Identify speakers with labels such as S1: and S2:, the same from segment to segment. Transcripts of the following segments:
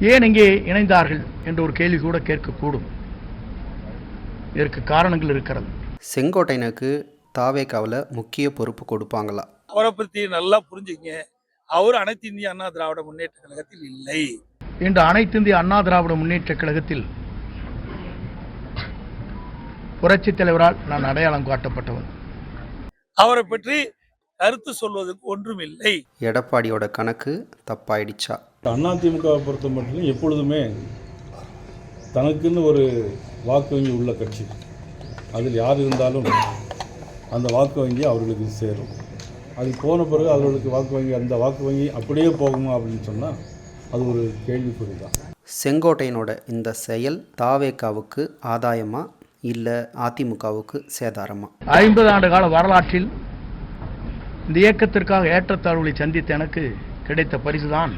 S1: ஏன் இங்கே இணைந்தார்கள் என்ற ஒரு கேள்வி கூட கேட்கக்கூடும். இதற்கு காரணங்கள் இருக்கிறது.
S2: செங்கோட்டையனுக்கு தாவேக்காவில் முக்கிய பொறுப்பு கொடுப்பாங்களா?
S3: அவரை பத்தி நல்லா புரிஞ்சுங்க. அவர் அனைத்து இந்திய அண்ணா திராவிட முன்னேற்ற கழகத்தில் இல்லை.
S1: இன்று அனைத்து இந்திய அண்ணா திராவிட முன்னேற்ற கழகத்தில் புரட்சித் தலைவரால் நான் அடையாளம் காட்டப்பட்டவன்.
S3: அவரை பற்றி கருத்து சொல்வதற்கு ஒன்றுமில்லை.
S2: எடப்பாடியோட கணக்கு தப்பாயிடுச்சா?
S4: அதிமுகவை பொறுத்த மட்டும் எப்பொழுதுமே தனக்குன்னு ஒரு வாக்கு வங்கி உள்ள கட்சி. அதில் யார் இருந்தாலும் அந்த வாக்கு வங்கி அவர்களுக்கு சேரும். அது போன பிறகு அவர்களுக்கு வாக்கு வங்கி அந்த வாக்கு வங்கி அப்படியே போகுமா அப்படின்னு சொன்னால் அது ஒரு கேள்விக்குறி தான்.
S2: செங்கோட்டையனோட இந்த செயல் தாவேக்காவுக்கு ஆதாயமா இல்லை அதிமுகவுக்கு சேதாரமா?
S1: ஐம்பது ஆண்டு கால வரலாற்றில் இந்த இயக்கத்திற்காக ஏற்றத்தாழ்வுகளை சந்தித்த எனக்கு கிடைத்த பரிசுதான்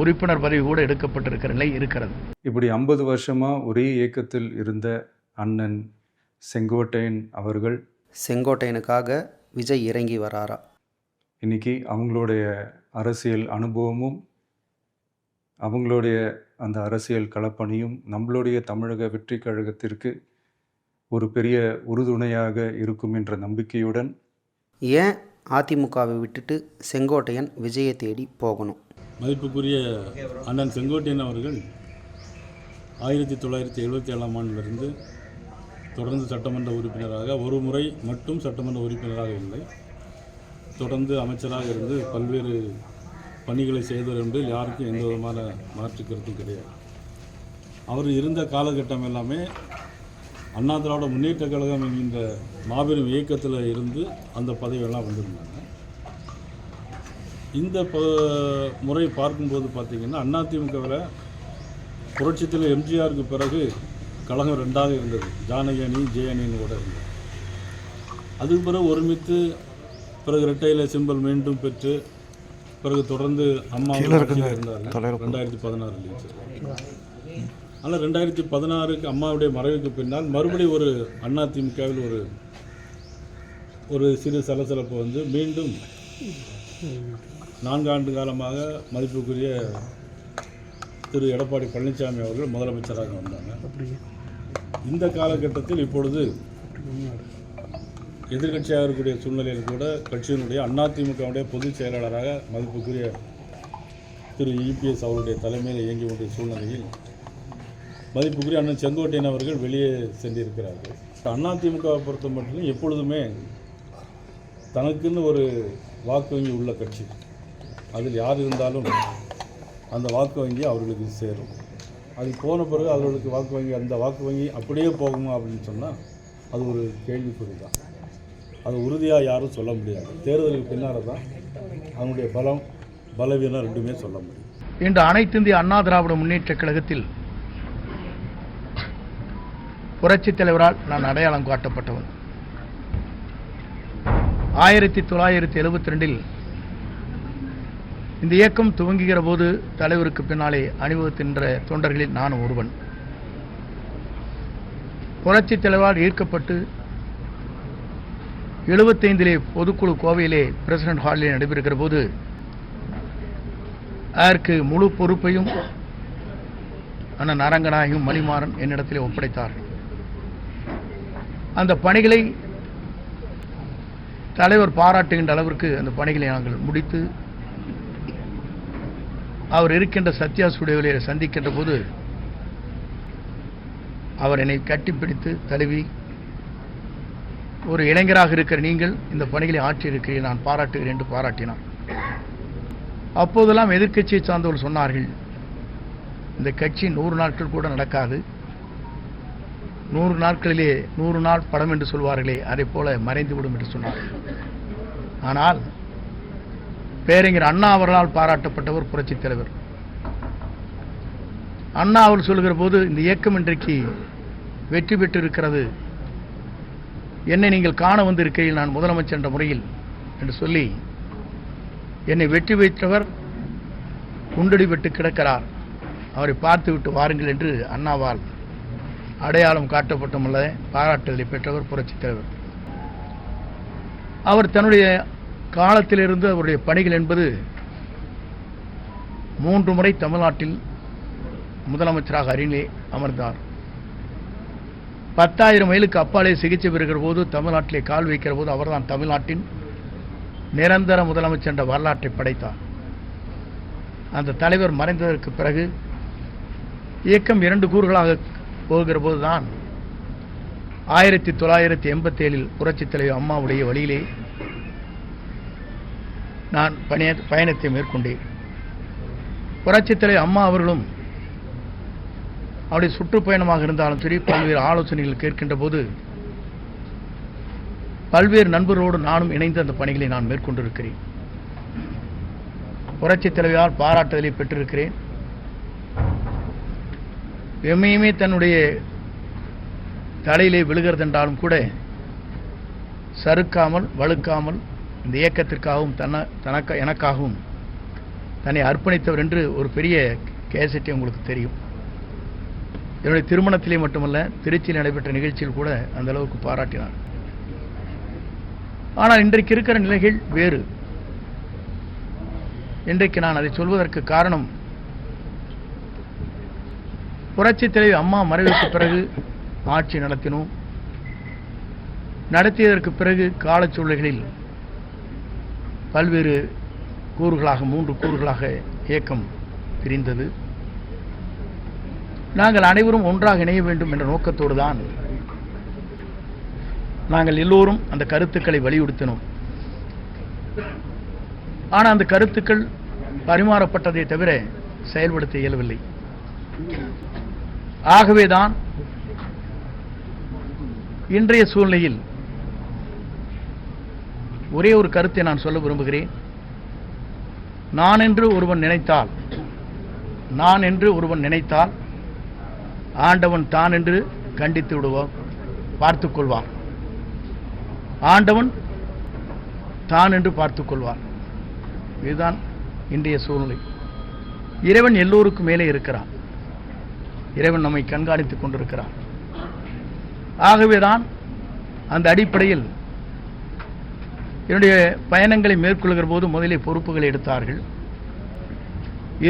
S1: உறுப்பினர் பதவி கூட எடுக்கப்பட்டிருக்கிற நிலை இருக்கிறது.
S5: இப்படி ஐம்பது வருஷமாக ஒரே இயக்கத்தில் இருந்த அண்ணன் செங்கோட்டையன் அவர்கள்
S2: செங்கோட்டையனுக்காக விஜய் இறங்கி வராரா?
S5: இன்னைக்கு அவங்களுடைய அரசியல் அனுபவமும் அவங்களுடைய அந்த அரசியல் களப்பணியும் நம்மளுடைய தமிழக வெற்றி கழகத்திற்கு ஒரு பெரிய உறுதுணையாக இருக்கும் என்ற நம்பிக்கையுடன்
S2: ஏன் அதிமுகவை விட்டுட்டு செங்கோட்டையன் விஜயை தேடி போகணும்?
S4: மதிப்புக்குரிய அண்ணன் செங்கோட்டையன் அவர்கள் ஆயிரத்தி தொள்ளாயிரத்தி எழுபத்தி ஏழாம் ஆண்டிலிருந்து தொடர்ந்து சட்டமன்ற உறுப்பினராக ஒரு முறை மட்டும் சட்டமன்ற உறுப்பினராக இல்லை. தொடர்ந்து அமைச்சராக இருந்து பல்வேறு பணிகளை செய்தவர் என்பதில் யாருக்கும் எந்த விதமான மாற்று கருத்தும் கிடையாது. அவர் இருந்த காலகட்டம் எல்லாமே அண்ணா திராவிட முன்னேற்ற கழகம் என்கின்ற மாபெரும் இயக்கத்தில் இருந்து அந்த பதவியெல்லாம் வந்திருந்தாங்க இந்த முறை பார்க்கும்போது பார்த்தீங்கன்னா அதிமுகவில் புரட்சித்தில் எம்ஜிஆருக்கு பிறகு கழகம் ரெண்டாக இருந்தது. ஜானகி அணி ஜெய அணின்னு கூட இருந்தது. அதுக்கு பிறகு ஒருமித்து பிறகு இரட்டையில சிம்பல் மீண்டும் பெற்று பிறகு தொடர்ந்து அம்மா இருந்தார் ரெண்டாயிரத்தி பதினாறுலேயும் ஆனால் ரெண்டாயிரத்தி பதினாறுக்கு அம்மாவுடைய மறைவுக்கு பின்னால் மறுபடியும் ஒரு அதிமுகவில் ஒரு ஒரு சிறு சலசலப்பு வந்து மீண்டும் நான்காண்டு காலமாக மதிப்புக்குரிய திரு எடப்பாடி பழனிசாமி அவர்கள் முதலமைச்சராக வந்தாங்க. இந்த காலகட்டத்தில் இப்பொழுது எதிர்க்கட்சியாக இருக்கக்கூடிய சூழ்நிலையில் கூட கட்சியினுடைய அதிமுகவுடைய பொதுச் செயலாளராக மதிப்புக்குரிய திரு இபிஎஸ் அவருடைய தலைமையில் இயங்கி கொண்டிய சூழ்நிலையில் மதிப்புக்குரிய அண்ணன் செங்கோட்டையன் அவர்கள் வெளியே சென்றிருக்கிறார்கள். அதிமுகவை பொறுத்த மட்டும் எப்பொழுதுமே தனக்குன்னு ஒரு வாக்கு வங்கி உள்ள கட்சி. அதில் யார் இருந்தாலும் அந்த வாக்கு வங்கி அவர்களுக்கு சேரும். அது போன பிறகு அவர்களுக்கு வாக்கு வங்கி அந்த வாக்கு வங்கி அப்படியே போகுமா அப்படின்னு சொன்னால் அது ஒரு கேள்விக்குறி தான். அது உறுதியாக யாரும் சொல்ல முடியாது. தேர்தலுக்கு பின்னால் தான் அவனுடைய பலம் பலவீனம் ரெண்டுமே சொல்ல முடியும்.
S1: இன்று அனைத்து இந்திய அண்ணா திராவிட முன்னேற்ற கழகத்தில் புரட்சித் தலைவரால் நான் அடையாளம் காட்டப்பட்டவன். ஆயிரத்தி தொள்ளாயிரத்தி எழுபத்தி ரெண்டில் இந்த இயக்கம் துவங்குகிற போது தலைவருக்கு பின்னாலே அணிவகுக்கின்ற தொண்டர்களில் நான் ஒருவன். புரட்சி தலைவரால் ஈர்க்கப்பட்டு எழுபத்தைந்திலே பொதுக்குழு கோவையிலே பிரசிடென்ட் ஹாலில் நடைபெறுகிற போது அதற்கு முழு பொறுப்பையும் அண்ணன் அரங்கநாயகம் மணிமாறன் என்னிடத்திலே ஒப்படைத்தார். அந்த பணிகளை தலைவர் பாராட்டுகின்ற அளவிற்கு அந்த பணிகளை நாங்கள் முடித்து அவர் இருக்கின்ற சத்யா ஸ்டுடியோவிலே சந்திக்கின்ற போது அவர் என்னை கட்டிப்பிடித்து தழுவி ஒரு இளைஞராக இருக்கிற நீங்கள் இந்த பணிகளை ஆற்றியிருக்கிறீர்கள் நான் பாராட்டுகிறேன் என்று பாராட்டினார். அப்போதெல்லாம் எதிர்க்கட்சியை சார்ந்தவர்கள் சொன்னார்கள் இந்த கட்சி நூறு நாட்கள் கூட நடக்காது நூறு நாட்களிலே நூறு நாள் படம் என்று சொல்வார்களே அதை போல மறைந்துவிடும் என்று சொன்னார் ஆனால் பேரறிஞர் அண்ணா அவர்களால் பாராட்டப்பட்டவர் புரட்சித் தலைவர். அண்ணா அவர் சொல்கிற போது இந்த இயக்கம் இன்றைக்கு வெற்றி பெற்று இருக்கிறது என்னை நீங்கள் காண வந்திருக்கையில் நான் முதலமைச்சர் என்ற முறையில் என்று சொல்லி என்னை வெற்றி பெற்றவர் குண்டடிபட்டு கிடக்கிறார். அவரை பார்த்துவிட்டு வாருங்கள் என்று அண்ணாவால் அடையாளம் காட்டப்பட்டுமுள்ள பாராட்டுதலை பெற்றவர் புரட்சித் தலைவர். அவர் தன்னுடைய காலத்திலிருந்து அவருடைய பணிகள் என்பது மூன்று முறை தமிழ்நாட்டில் முதலமைச்சராக அருகிலே அமர்ந்தார். பத்தாயிரம் மைலுக்கு அப்பாலே சிகிச்சை பெறுகிற போது தமிழ்நாட்டிலே கால் வைக்கிற போது அவர்தான் தமிழ்நாட்டின் நிரந்தர முதலமைச்சர் என்ற வரலாற்றை படைத்தார். அந்த தலைவர் மறைந்ததற்கு பிறகு இயக்கம் இரண்டு கூறுகளாக போகிற போதுதான் ஆயிரத்தி தொள்ளாயிரத்தி எண்பத்தி ஏழில் புரட்சித் தலைவர் அம்மாவுடைய வழியிலே நான் பணிய பயணத்தை மேற்கொண்டேன். புரட்சித் தலைவர் அம்மா அவர்களும் அவருடைய சுற்றுப்பயணமாக இருந்தாலும் சரி பல்வேறு ஆலோசனைகள் கேட்கின்ற போது பல்வேறு நண்பர்களோடு நானும் இணைந்து அந்த பணிகளை நான் மேற்கொண்டிருக்கிறேன். புரட்சித் தலைவியால் பாராட்டுதலை பெற்றிருக்கிறேன். எம்மையுமே தன்னுடைய தலையிலே விழுகிறதென்றாலும் கூட சறுக்காமல் வழுக்காமல் இந்த இயக்கத்திற்காகவும் தன்ன தனக்க எனக்காகவும் தன்னை அர்ப்பணித்தவர் என்று ஒரு பெரிய கேசட்டை உங்களுக்கு தெரியும். என்னுடைய திருமணத்திலே மட்டுமல்ல திருச்சியில் நடைபெற்ற நிகழ்ச்சியில் கூட அந்த அளவுக்கு பாராட்டினார். ஆனால் இன்றைக்கு இருக்கிற நிலைகள் வேறு. இன்றைக்கு நான் அதை சொல்வதற்கு காரணம் புரட்சி தலைவி அம்மா மறைவுக்கு பிறகு ஆட்சி நடத்தினோம். நடத்தியதற்கு பிறகு காலச்சூழல்களில் பல்வேறு கூறுகளாக மூன்று கூறுகளாக இயக்கம் பிரிந்தது. நாங்கள் அனைவரும் ஒன்றாக இணைய வேண்டும் என்ற நோக்கத்தோடு தான் நாங்கள் எல்லோரும் அந்த கருத்துக்களை வலியுறுத்தினோம். ஆனால் அந்த கருத்துக்கள் பரிமாறப்பட்டதை தவிர செயல்படுத்த இயலவில்லை. ஆகவேதான் இன்றைய சூழ்நிலையில் ஒரே ஒரு கருத்தை நான் சொல்ல விரும்புகிறேன். நான் என்று ஒருவன் நினைத்தால் நான் என்று ஒருவன் நினைத்தால் ஆண்டவன் தான் என்று கண்டித்து விடுவான் பார்த்துக் கொள்வான். ஆண்டவன் தான் என்று பார்த்துக் கொள்வான். இதுதான் இன்றைய சூழ்நிலை. இறைவன் எல்லோருக்கும் மேலே இருக்கிறான். இறைவன் நம்மை கண்காணித்துக் கொண்டிருக்கிறான். ஆகவேதான் அந்த அடிப்படையில் என்னுடைய பயணங்களை மேற்கொள்கிற போது முதலே பொறுப்புகளை எடுத்தார்கள்.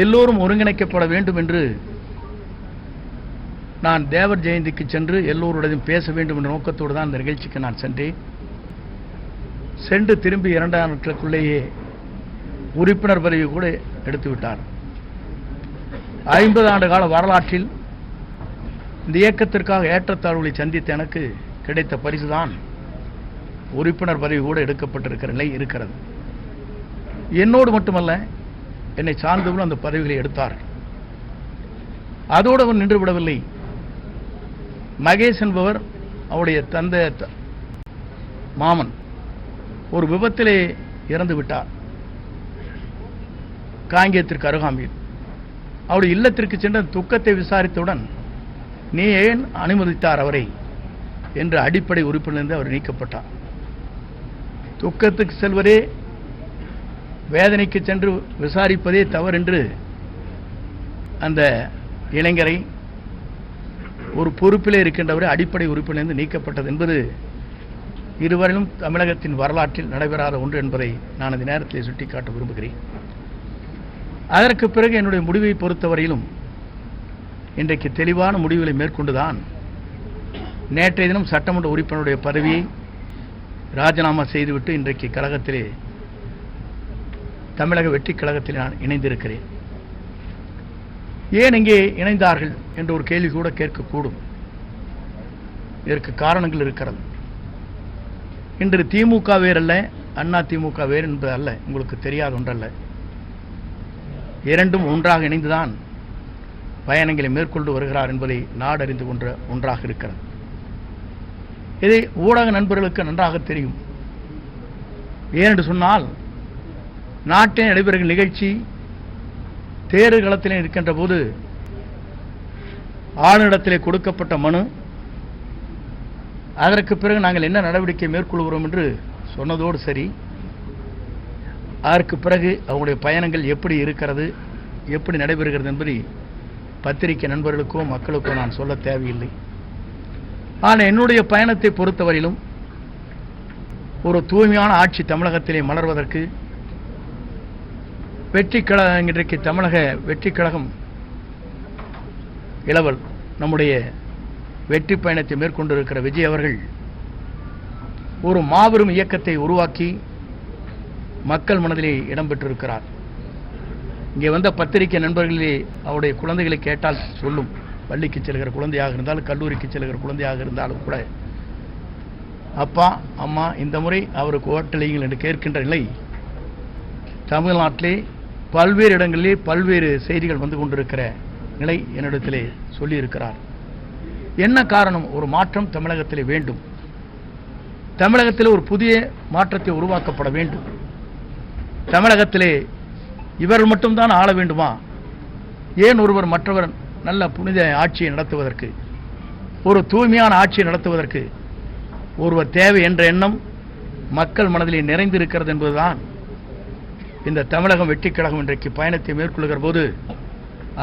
S1: எல்லோரும் ஒருங்கிணைக்கப்பட வேண்டும் என்று நான் தேவர் ஜெயந்திக்கு சென்று எல்லோருடையும் பேச வேண்டும் என்ற நோக்கத்தோடு தான் அந்த நிகழ்ச்சிக்கு நான் சென்றேன். சென்று திரும்பி இரண்டாம் நாட்களுக்குள்ளேயே உறுப்பினர் பதவி கூட எடுத்துவிட்டார் ஐம்பது ஆண்டு கால வரலாற்றில் இந்த இயக்கத்திற்காக ஏற்றத்தாழ்வுகளை சந்தித்த எனக்கு கிடைத்த பரிசுதான். உறுப்பினர் பதவி கூட எடுக்கப்பட்டிருக்கிற நிலை இருக்கிறது. என்னோடு மட்டுமல்ல என்னை சார்ந்தவர்கள் அந்த பதவிகளை எடுத்தார் அதோடு அவர் நின்று விடவில்லை. மகேஷ் என்பவர் அவருடைய தந்தை த- மாமன் ஒரு விபத்திலே இறந்து விட்டார். காங்கேயத்திற்கு அருகாமையில். அவருடைய இல்லத்திற்கு சென்ற துக்கத்தை விசாரித்தவுடன் நீ ஏன் அனுமதித்தார் அவரை? என்ற அடிப்படை உறுப்பிலிருந்து அவர் நீக்கப்பட்டார். துக்கத்துக்கு செல்வதே வேதனைக்கு சென்று விசாரிப்பதே தவறென்று அந்த இளைஞரை ஒரு பொறுப்பிலே இருக்கின்றவரை அடிப்படை உறுப்பிலிருந்து நீக்கப்பட்டது என்பது இருவரிலும் தமிழகத்தின் வரலாற்றில் நடைபெறாத ஒன்று என்பதை நான் அந்த நேரத்தில் சுட்டிக்காட்ட விரும்புகிறேன். அதற்கு பிறகு என்னுடைய முடிவை பொறுத்தவரையிலும் இன்றைக்கு தெளிவான முடிவுகளை மேற்கொண்டுதான் நேற்றைய தினம் சட்டமன்ற உறுப்பினருடைய பதவியை ராஜினாமா செய்துவிட்டு இன்றைக்கு கழகத்திலே தமிழக வெற்றி கழகத்தில் நான் இணைந்திருக்கிறேன். ஏன் இங்கே இணைந்தார்கள் என்ற ஒரு கேள்வி கூட கேட்கக்கூடும். இதற்கு காரணங்கள் இருக்கிறது. இன்று திமுக வேறல்ல அண்ணா திமுக வேறு என்பது அல்ல உங்களுக்கு தெரியாத ஒன்றல்ல. இரண்டும் ஒன்றாக இணைந்துதான் பயணங்களை மேற்கொண்டு வருகிறார் என்பதை நாடறிந்து கொண்ட ஒன்றாக இருக்கிறது. இதை ஊடக நண்பர்களுக்கு நன்றாக தெரியும். ஏனென்று சொன்னால் நாட்டில் நடைபெறுகிற நிகழ்ச்சி தேர்வு களத்திலே இருக்கின்ற போது ஆளுநரிடத்திலே கொடுக்கப்பட்ட மனு அதற்கு பிறகு நாங்கள் என்ன நடவடிக்கை மேற்கொள்கிறோம் என்று சொன்னதோடு சரி அதற்கு பிறகு அவங்களுடைய பயணங்கள் எப்படி இருக்கிறது எப்படி நடைபெறுகிறது என்பதை பத்திரிகை நண்பர்களுக்கோ மக்களுக்கோ நான் சொல்ல தேவையில்லை. ஆனால் என்னுடைய பயணத்தை பொறுத்தவரையிலும் ஒரு தூய்மையான ஆட்சி தமிழகத்திலே மலர்வதற்கு வெற்றி கழகம் இன்றைக்கு தமிழக வெற்றி கழகம் இளவல் நம்முடைய வெற்றி பயணத்தை மேற்கொண்டிருக்கிற விஜய் அவர்கள் ஒரு மாபெரும் இயக்கத்தை உருவாக்கி மக்கள் மனதிலே இடம்பெற்றிருக்கிறார் இங்கே வந்த பத்திரிகை நண்பர்களே அவருடைய குழந்தைகளை கேட்டால் சொல்லும். பள்ளிக்கு செல்கிற குழந்தையாக இருந்தாலும் கல்லூரிக்கு செல்கிற குழந்தையாக இருந்தாலும் கூட அப்பா அம்மா இந்த முறை அவருக்கு ஓட்டளியுங்கள் என்று கேட்கின்ற நிலை. தமிழ்நாட்டிலே பல்வேறு இடங்களிலே பல்வேறு செய்திகள் வந்து கொண்டிருக்கிற நிலை என்னிடத்திலே சொல்லியிருக்கிறார். என்ன காரணம்? ஒரு மாற்றம் தமிழகத்திலே வேண்டும். தமிழகத்தில் ஒரு புதிய மாற்றத்தை உருவாக்கப்பட வேண்டும். தமிழகத்திலே இவர் மட்டும்தான் ஆள வேண்டுமா? ஏன் ஒருவர் மற்றவர் நல்ல புனித ஆட்சியை நடத்துவதற்கு ஒரு தூய்மையான ஆட்சியை நடத்துவதற்கு ஒருவர் தேவை என்ற எண்ணம் மக்கள் மனதிலே நிறைந்திருக்கிறது என்பதுதான் இந்த தமிழகம் வெற்றி கழகம் இன்றைக்கு பயணத்தை மேற்கொள்கிற போது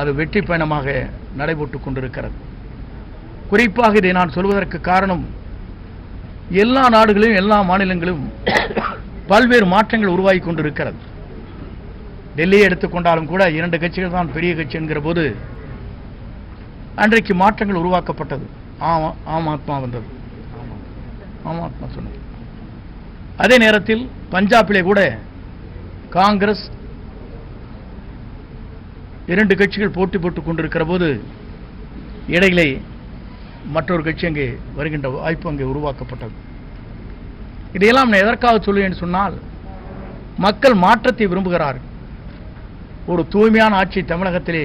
S1: அது வெற்றி பயணமாக நடைபெற்றுக் கொண்டிருக்கிறது. குறிப்பாக இதை நான் சொல்வதற்கு காரணம் எல்லா நாடுகளிலும் எல்லா மாநிலங்களிலும் பல்வேறு மாற்றங்கள் உருவாகி கொண்டிருக்கிறது. டெல்லியை எடுத்துக்கொண்டாலும் கூட இரண்டு கட்சிகள் தான் பெரிய கட்சி என்கிற போது அன்றைக்கு மாற்றங்கள் உருவாக்கப்பட்டது. ஆமா ஆம் ஆத்மா வந்தது. ஆம் ஆத்மா சொன்னது. அதே நேரத்தில் பஞ்சாபிலே கூட காங்கிரஸ் இரண்டு கட்சிகள் போட்டி போட்டுக் கொண்டிருக்கிற போது இடையிலே மற்றொரு கட்சி அங்கே வருகின்ற வாய்ப்பு அங்கே உருவாக்கப்பட்டது. இதையெல்லாம் நான் எதற்காக சொல்லுவேன் சொன்னால் மக்கள் மாற்றத்தை விரும்புகிறார்கள். ஒரு தூய்மையான ஆட்சி தமிழகத்திலே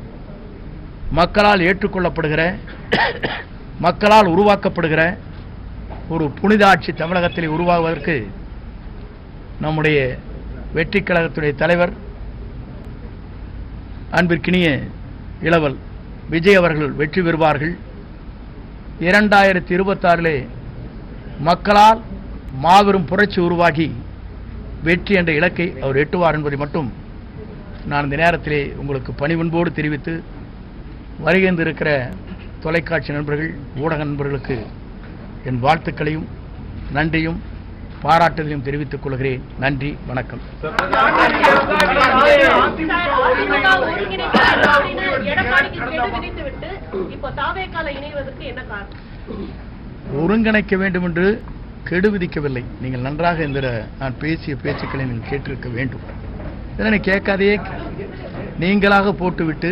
S1: மக்களால் ஏற்றுக்கொள்ளப்படுகிற மக்களால் உருவாக்கப்படுகிற ஒரு புனித ஆட்சி தமிழகத்தில் உருவாகுவதற்கு நம்முடைய வெற்றி கழகத்துடைய தலைவர் அன்பிற்கினிய இளவல் விஜய் அவர்கள் வெற்றி பெறுவார்கள். இரண்டாயிரத்தி இருபத்தாறிலே மக்களால் மாபெரும் புரட்சி உருவாகி வெற்றி என்ற இலக்கை அவர் எட்டுவார் என்பதை மட்டும் நான் இந்த நேரத்திலே உங்களுக்கு பணிவன்போடு தெரிவித்து வருகின்றிருக்கிற தொலைக்காட்சி நண்பர்கள் ஊடக நண்பர்களுக்கு என் வாழ்த்துக்களையும் நன்றியும் பாராட்டுதலையும் தெரிவித்துக் கொள்கிறேன். நன்றி வணக்கம். ஒருங்கிணைக்க வேண்டும் என்று கெடு விதிக்கவில்லை. நீங்கள் நன்றாக இந்த நான் பேசிய பேச்சுக்களை நீங்கள் கேட்டிருக்க வேண்டும். இதனை கேட்காதையே நீங்களாக போட்டுவிட்டு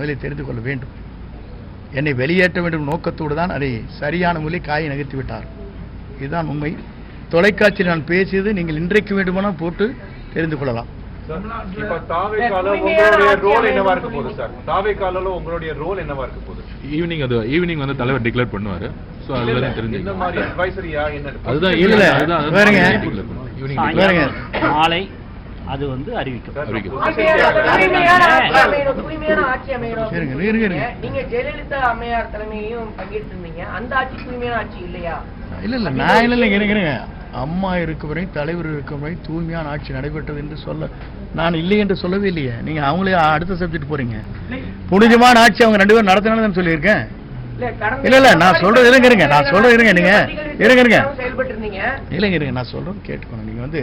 S1: முதலில் தெரிந்து கொள்ள வேண்டும். என்னை வெளியேற்ற வேண்டும் நோக்கத்தோடு தான் அதை சரியான முறையில் காயை நகர்த்தி விட்டார். இதுதான் உண்மை. தொலைக்காட்சியில் நான் பேசியது நீங்கள் இன்றைக்கு வேண்டுமானால் போட்டு தெரிந்து கொள்ளலாம்.
S6: ஈவினிங் அது ஈவினிங் வந்து தலைவர் டிக்ளேர் பண்ணுவாரு. சோ அதுல தெரிஞ்சு அதுதான்
S1: இல்ல,
S6: அதுதான் அதுதான்
S7: அது வந்து அறிவிக்கும்.
S8: நீங்க ஜெயலலிதா அம்மையார் தலைமையையும் பங்கேற்று இருந்தீங்க அந்த ஆட்சி தூய்மையான ஆட்சி இல்லையா?
S1: இல்ல இல்ல நான் இல்லை இல்லைங்க இருங்க, இருங்க. அம்மா இருக்கும் வரை தலைவர் இருக்கும் வரை தூய்மையான ஆட்சி நடைபெற்றது என்று சொல்ல நான் இல்லை என்று சொல்லவே இல்லையே. நீங்க அவங்களே அடுத்த சப்ஜெக்ட் போறீங்க. புனிதமான ஆட்சி அவங்க ரெண்டு பேரும் நடத்தினாலும் சொல்லியிருக்கேன்.
S8: இல்ல
S1: இல்ல, நான் சொல்றது இருங்க, இருங்க, நான் சொல்றது இருங்க, நீங்க. இருங்க, இருங்க. இல்லைங்க இருங்க. நான் சொல்றது கேட்டுக்கோங்க. நீங்க வந்து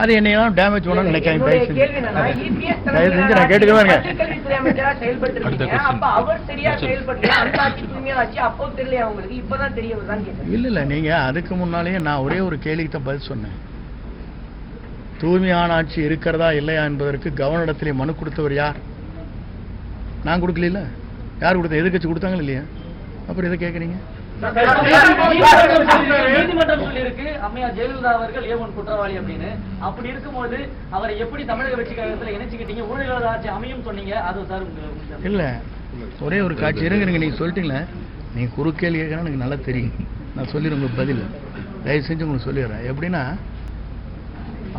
S1: அது என்னையெல்லாம் டேமேஜ் பண்ணணும்னு நினைக்காம தயவு செஞ்சு. தயவு செஞ்சு நான் கேட்டுக்கவே இல்லை இல்லை நீங்கள் அதுக்கு முன்னாலேயே நான் ஒரே ஒரு கேள்விக்கு தான் பதில் சொன்னேன். தூய்மையான ஆட்சி இருக்கிறதா இல்லையா என்பதற்கு கவர்னரிடத்திலே மனு கொடுத்தவர் யார்? நான் கொடுக்கல யார் கொடுத்த எதிர்க்கட்சி கொடுத்தாங்களா இல்லையா? அப்புறம் எதை கேட்குறீங்க
S9: நீதிமன்றம் சொல்லியிருக்கு அம்மையார் ஜெயலலிதா அவர்கள் ஏ ஒன் குற்றவாளி அப்படின்னு. அப்படி இருக்கும்போது அவரை எப்படி தமிழக வெற்றி கழகத்தில் இணைச்சுக்கிட்டீங்க? ஊழல் ஆட்சி அமையும் சொன்னீங்க. அது சார் உங்களுக்கு
S1: இல்லை ஒரே ஒரு காட்சி. இருங்க இருங்க நீங்கள் சொல்லிட்டீங்களே நீங்கள் குறுக்கேள்வி கேட்கறா எனக்கு நல்லா தெரியும். நான் சொல்லிடுறேன் உங்களுக்கு பதில். தயவு செஞ்சு உங்களுக்கு சொல்லிடுறேன். எப்படின்னா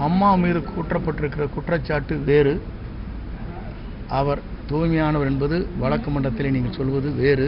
S1: அம்மா மீது குற்றப்பட்டிருக்கிற குற்றச்சாட்டு வேறு. அவர் தூய்மையானவர் என்பது வழக்கு மன்றத்தில் நீங்கள் சொல்வது வேறு.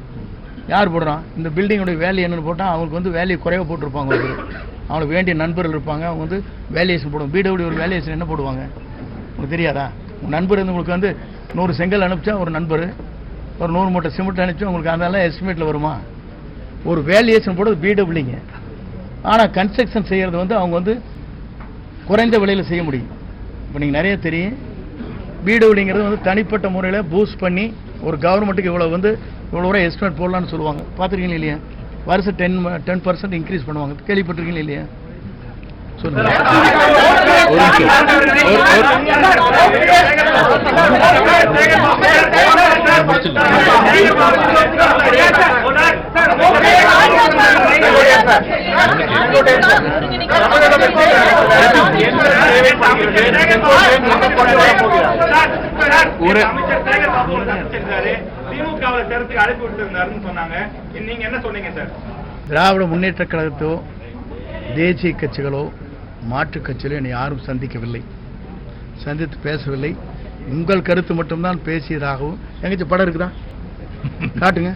S1: யார் போடுறான் இந்த பில்டிங்கோட வேல்யூ என்னன்னு போட்டால் அவங்களுக்கு வந்து வேல்யூ குறைவாக போட்டிருப்பாங்க ஒரு அவங்களுக்கு வேண்டிய நண்பர்கள் இருப்பாங்க. அவங்க வந்து வேல்யூஷன் போடுவாங்க பிடபிள்யூ ஒரு வேல்யூஷன் என்ன போடுவாங்க? உங்களுக்கு தெரியாதா? உங்கள் நண்பர் வந்து உங்களுக்கு வந்து நூறு செங்கல் அனுப்பிச்சா ஒரு நண்பர். ஒரு நூறு மூட்டை சிமெண்ட் அனுப்பிச்சா உங்களுக்கு அதெல்லாம் எஸ்டிமேட்டில் வருமா? ஒரு வேல்யூஷன் போடுறது பிடபிள்யூங்க ஆனால் கன்ஸ்ட்ரக்ஷன் செய்கிறது வந்து அவங்க வந்து குறைந்த விலையில் செய்ய முடியும். இப்போ நீங்கள் நிறைய தெரியும். பிடபிள்யூங்கிறது வந்து தனிப்பட்ட முறையில் பூஸ்ட் பண்ணி ஒரு கவர்மெண்ட்டுக்கு இவ்வளோ வந்து இவ்வளோ வரை எஸ்டிமேட் போடலான்னு சொல்லுவாங்க. பார்த்துருக்கீங்களா இல்லையா? வருஷம் டென் டென் பர்சன்ட் இன்க்ரீஸ் பண்ணுவாங்க. கேள்விப்பட்டிருக்கீங்களா இல்லையா? ஒரு
S10: திமுகவில் சேர்த்துக்கு அழைப்பு விட்டுருந்தாருன்னு சொன்னாங்க. நீங்க என்ன சொன்னீங்க சார்?
S1: திராவிட முன்னேற்ற கழகத்தோ தேசிய கட்சிகளோ மாற்றுக் கட்சியில் என்னை யாரும் சந்திக்கவில்லை. சந்தித்து பேசவில்லை. உங்கள் கருத்து மட்டும்தான் பேசியதாகவும் எங்கச்சி படம் இருக்குதா? காட்டுங்க.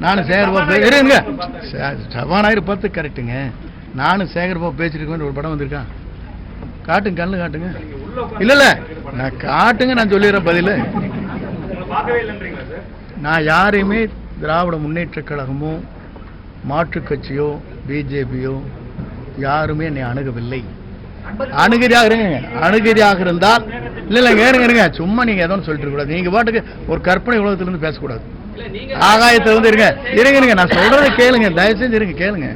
S1: நானும் சேகர் பாபு இருங்க. சபாநாயகர் பார்த்து கரெக்டுங்க நானும் சேகர்பாபு பாபு ஒரு படம் வந்திருக்கான் காட்டுங்க கண்ணு காட்டுங்க. இல்லை இல்லை நான் காட்டுங்க நான் சொல்லிடுறேன் பதில். நான் யாரையுமே திராவிட முன்னேற்றக் கழகமோ மாற்றுக் கட்சியோ பிஜேபியோ யாருமே என்னை அணுகவில்லை. அணுகிறியாக இருங்க அணுகிறியாக இருந்தால் இல்ல இல்ல இருங்க இருங்க சும்மா நீங்க எதோ சொல்லிட்டு கூடாது நீங்க பாட்டுக்கு ஒரு கற்பனை உலகத்துல இருந்து பேசக்கூடாது ஆகாயத்துல இருந்து இருங்க. இருங்க இருங்க. நான் சொல்றதை கேளுங்க. தயவு செஞ்சு இருங்க கேளுங்க.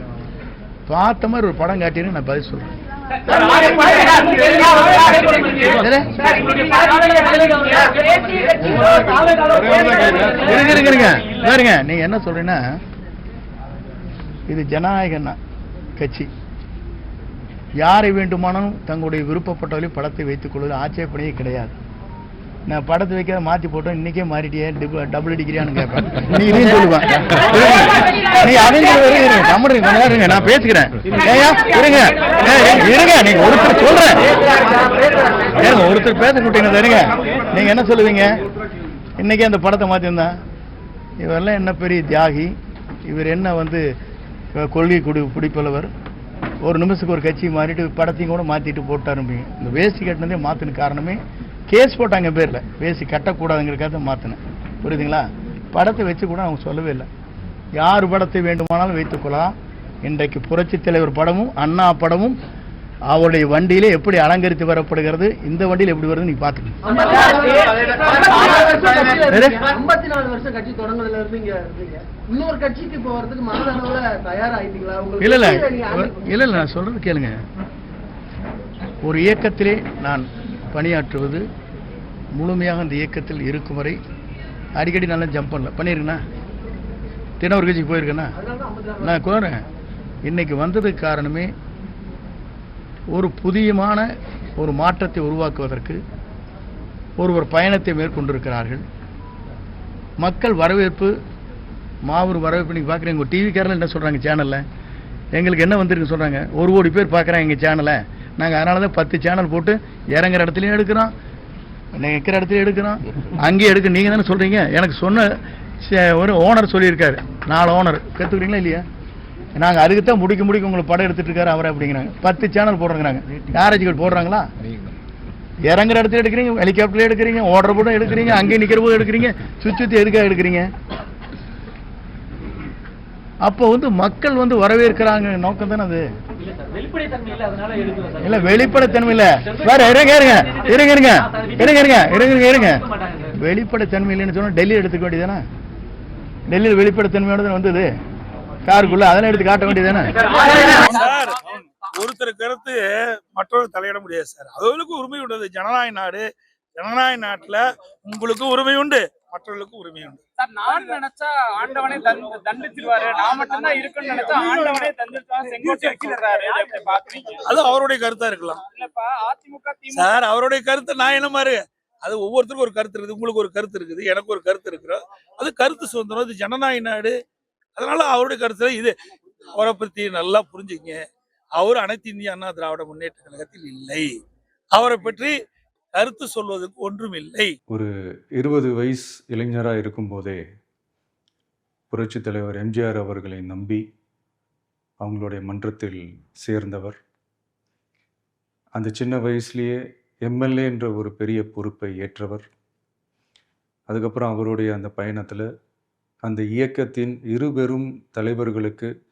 S1: பார்த்த மாதிரி ஒரு படம் காட்டிருங்க நான் பதில் பாருங்க நீங்க என்ன சொல்றீங்கன்னா இது ஜனநாயக நா- கட்சி. யாரை வேண்டுமானாலும் தங்களுடைய விருப்பப்பட்டவரை படத்தை வைத்துக் கொள்வது ஆட்சேபனையே கிடையாது. நான் படத்தை வைக்காத மாத்தி போட்டோம் இன்னைக்கே மாறிட்டியே டிப- டபுள் டிகிரியான்னு கேட்பேன். நீ இதையும் சொல்லுவேன் நீ அதையும் இருங்க, கொஞ்ச நேரம் இருங்க, நான் இருங்க. ஏய், இருங்க நீங்க ஒருத்தர் சொல்றேன். ஏங்க ஒருத்தர் பேச கூட்டீங்க இருங்க. நீங்க என்ன சொல்லுவீங்க? இன்னைக்கே அந்த படத்தை மாத்திருந்தா. இவரெல்லாம் என்ன பெரிய தியாகி. இவர் என்ன வந்து கொள்கை குடி பிடிப்பளவர் ஒரு நிமிஷத்துக்கு ஒரு கட்சி மாறிட்டு படத்தையும் கூட மாத்திட்டு போட்டாரும்பீங்க இந்த வேஷ்டி கட்டினதே மாற்றின காரணமே கேஸ் போட்டாங்க பேரில். வேஷ்டி கட்டக்கூடாதுங்கிறக்காக மாற்றினேன் புரியுதுங்களா? படத்தை வச்சு கூட அவங்க சொல்லவே இல்லை. யார் படத்தை வேண்டுமானாலும் வைத்துக்கொள்ளலாம் இன்றைக்கு புரட்சி தலைவர் படமும் அண்ணா படமும் அவருடைய வண்டியிலே எப்படி அலங்கரித்து வரப்படுகிறது? இந்த வண்டியில் எப்படி வருது நீ பார்த்துக்கணும்.
S9: ஐம்பத்தி நாலு வருஷம் கட்சி தொடங்குறதுல இருந்து இங்க இருந்தீங்க இன்னொரு கட்சிக்கு போறதுக்கு மனதளவுல தயாராயிட்டீங்களா? உங்களுக்கு
S1: இல்ல இல்ல.
S9: நீங்க
S1: இல்ல இல்ல நான் சொல்றது கேளுங்க. ஒரு இயக்கத்திலே நான் பணியாற்றுவது முழுமையாக அந்த இயக்கத்தில் இருக்கும் வரை அடிக்கடி நல்லா ஜம்ப் பண்ணல. பண்ணியிருக்கேனா தினம் ஒரு கட்சிக்கு
S9: 54
S1: நான் கோரேன் இன்னைக்கு வந்ததுக்கு காரணமே ஒரு புதியமான ஒரு மாற்றத்தை உருவாக்குவதற்கு ஒருவர் பயணத்தை மேற்கொண்டிருக்கிறார்கள். மக்கள் வரவேற்பு மாவூர் வரவேற்பு நீங்கள் பார்க்குறீங்க. உங்கள் டிவிக்காரில் என்ன சொல்கிறாங்க சேனலில் எங்களுக்கு என்ன வந்திருக்கு சொல்கிறாங்க ஒரு கோடி பேர் பார்க்குறாங்க எங்கள் சேனலை நாங்கள் அதனால தான் பத்து சேனல் போட்டு இறங்குற இடத்துலையும் எடுக்கிறோம். நிற்கிற இடத்துல எடுக்கிறோம். அங்கேயும் எடுக்க நீங்கள் தானே சொல்கிறீங்க எனக்கு சொன்ன சே- ஒரு ஓனர் சொல்லியிருக்காரு. நாலு ஓனர் கற்றுக்குறீங்களா இல்லையா? நாங்கள் அதுக்கு தான் முடிக்க முடிக்க உங்களுக்கு படம் எடுத்துட்டு இருக்காரு அவரை அப்படிங்கிறாங்க. பத்து சேனல் போடுறாங்கிறாங்க. யாராச்சும் போடுறாங்களா? இறங்குற இடத்துல எடுக்கிறீங்க ஹெலிகாப்டர்ல எடுக்கிறீங்க ஓடுற போதும் எடுக்கிறீங்க அங்கேயும் நிற்கிற போது எடுக்கிறீங்க சுற்றி சுற்றி எதுக்காக எடுக்கிறீங்க? அப்போ வந்து மக்கள் வந்து வரவேற்கிறாங்க நோக்கம் தானே அது?
S9: இல்ல சார் வெளிப்படைத்தன்மை இல்ல அதனால எடுக்கிறோம் சார்.
S1: இல்ல வெளிப்படைத்தன்மை இல்ல. வேற இருங்க இருங்க இருங்க இருங்க இருங்க இருங்க இருங்க இருங்க வெளிப்படைத்தன்மை இல்லைன்னு சொன்னா டெல்லி எடுத்துக்க வேண்டியதானே டெல்லியில் வெளிப்படைத்தன்மையோட தானே வந்தது? காருக்குள்ள அதெல்லாம் எடுத்து காட்ட வேண்டியதானே
S3: சார் ஒருத்தர் கருத்து மற்றொரு தலையிட முடியாது சார். அவர்களுக்கு உரிமை உண்டு ஜனநாயக நாடு ஜனநாயக நாட்டுல உங்களுக்கு உரிமை உண்டு மற்றவர்களுக்கும் உரிமை உண்டு.
S11: சார் நான் நினைச்சா ஆண்டவனே தண்டு தண்டிச்சிருவாரு. நான் மட்டும்தான் இருக்குன்னு நினைச்சா ஆண்டவனே தண்டிச்சிருவாரு
S3: அது அவருடைய கருத்தா இருக்கலாம்.
S11: இல்லப்பா அதிமுக திமுக.
S3: சார் அவருடைய கருத்து நான் என்ன மாதிரி? அது ஒவ்வொருத்தருக்கும் ஒரு கருத்து இருக்குது உங்களுக்கு ஒரு கருத்து இருக்குது எனக்கு ஒரு கருத்து இருக்கிறோம் அது கருத்து சுதந்திரம் இது ஜனநாயக நாடு அதனால அவருடைய கருத்துல இது அவரை பத்தி நல்லா புரிஞ்சுங்க அவர் அனைத்து இந்திய அண்ணா திராவிட முன்னேற்ற கழகத்தில் இல்லை. அவரை பற்றி கருத்து சொல்வதற்கு ஒன்றும் இல்லை.
S5: ஒரு இருபது வயசு இளைஞராக இருக்கும்போதே புரட்சி தலைவர் எம்ஜிஆர் அவர்களை நம்பி அவங்களுடைய மன்றத்தில் சேர்ந்தவர். அந்த சின்ன வயசுலேயே எம்எல்ஏ என்ற ஒரு பெரிய பொறுப்பை ஏற்றவர். அதுக்கப்புறம் அவருடைய அந்த பயணத்தில் அந்த இயக்கத்தின் இரு பெரும் தலைவர்களுக்கு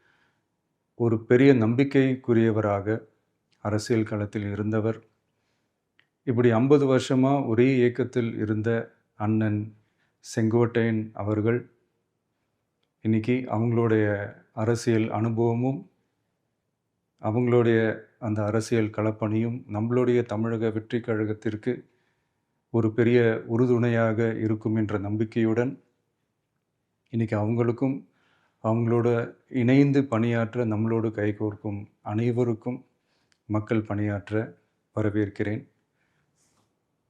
S5: ஒரு பெரிய நம்பிக்கைக்குரியவராக அரசியல் களத்தில் இருந்தவர். இப்படி ஐம்பது வருஷமாக ஒரே இயக்கத்தில் இருந்த அண்ணன் செங்கோட்டையன் அவர்கள் இன்னைக்கு அவங்களுடைய அரசியல் அனுபவமும் அவங்களுடைய அந்த அரசியல் களப்பணியும் நம்மளுடைய தமிழக வெற்றி கழகத்திற்கு ஒரு பெரிய உறுதுணையாக இருக்கும் என்ற நம்பிக்கையுடன் இன்றைக்கி அவங்களுக்கும் அவங்களோட இணைந்து பணியாற்ற நம்மளோடு கைகோர்க்கும் அனைவருக்கும் மக்கள் பணியாற்ற வரவேற்கிறேன்.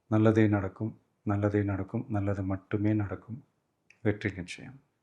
S5: நல்லதே நடக்கும் நல்லதே நடக்கும் நல்லது மட்டுமே நடக்கும். வெற்றி நிச்சயம்.